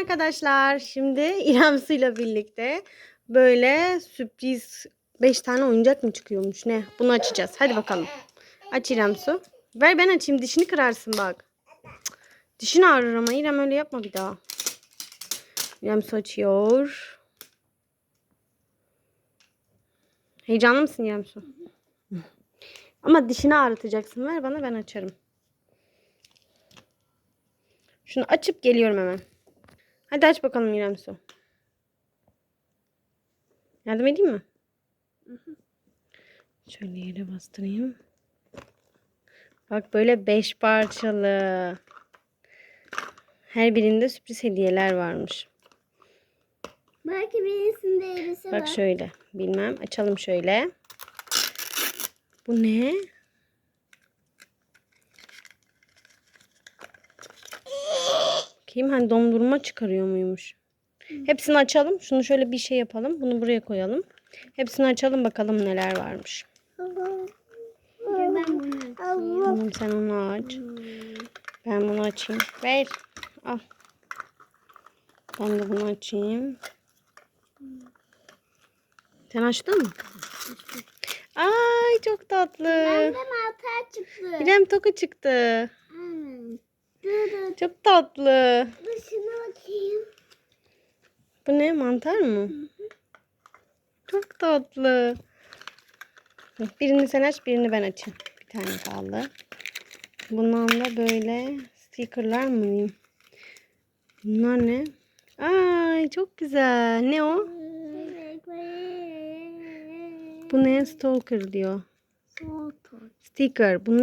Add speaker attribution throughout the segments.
Speaker 1: arkadaşlar. Şimdi İrem Su ile birlikte böyle sürpriz 5 tane oyuncak mı çıkıyormuş ne? Bunu açacağız. Hadi bakalım. Aç İrem Su. Ver ben açayım. Dişini kırarsın bak. Dişin ağrır ama İrem öyle yapma bir daha. İrem Su açıyor. Heyecanlı mısın İrem Su? Ama dişini ağrıtacaksın. Ver bana ben açarım. Şunu açıp geliyorum hemen. Hadi aç bakalım İrem Su. Yardım edeyim mi? Şöyle yere bastırayım. Bak böyle beş parçalı. Her birinde sürpriz hediyeler varmış.
Speaker 2: Belki birisinde elbise
Speaker 1: Bak
Speaker 2: var.
Speaker 1: şöyle. Bilmem. Açalım şöyle. Bu ne? Kim hani dondurma çıkarıyor muymuş? Hepsini açalım. Şunu şöyle bir şey yapalım. Bunu buraya koyalım. Hepsini açalım bakalım neler varmış.
Speaker 2: Ben bunu açayım.
Speaker 1: Tamam sen onu aç. Ben bunu açayım. Ver. Al. Ben de bunu açayım. Sen açtın mı? Ay çok tatlı.
Speaker 2: Bende mantar çıktı.
Speaker 1: İrem toka çıktı. Çok tatlı.
Speaker 2: Dur şuna bakayım.
Speaker 1: Bu ne mantar mı? Çok tatlı. Birini sen aç birini ben açayım. Bir tane kaldı. Bundan da böyle stickerlar mı diyeyim? Bunlar ne? Ay çok güzel. Ne o? Bu ne? Stalker diyor. Sticker. Bunu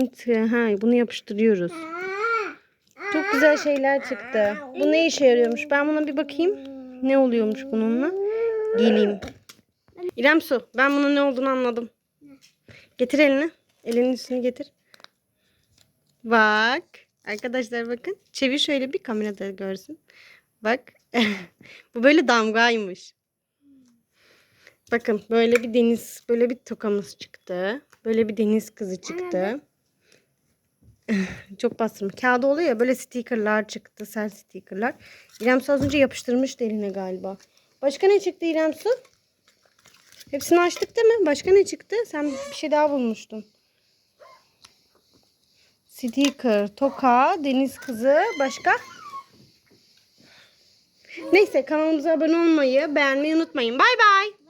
Speaker 1: ha bunu yapıştırıyoruz. Güzel şeyler çıktı. Bu ne işe yarıyormuş? Ben buna bir bakayım. Ne oluyormuş bununla? Geleyim. İrem Su, ben bunun ne olduğunu anladım. Getir elini. Elinin üstünü getir. Bak. Arkadaşlar bakın. Çevir şöyle bir kamerada görsün. Bak. Bu böyle damgaymış. Bakın böyle bir deniz, böyle bir tokamız çıktı. Böyle bir deniz kızı çıktı. Çok bastırma. Kağıda oluyor ya böyle stickerlar çıktı. Sel stickerlar. İrem Su az önce yapıştırmıştı eline galiba. Başka ne çıktı İrem Su? Hepsini açtık değil mi? Başka ne çıktı? Sen bir şey daha bulmuştun. Sticker, toka, deniz kızı, başka? Neyse kanalımıza abone olmayı, beğenmeyi unutmayın. Bay bay.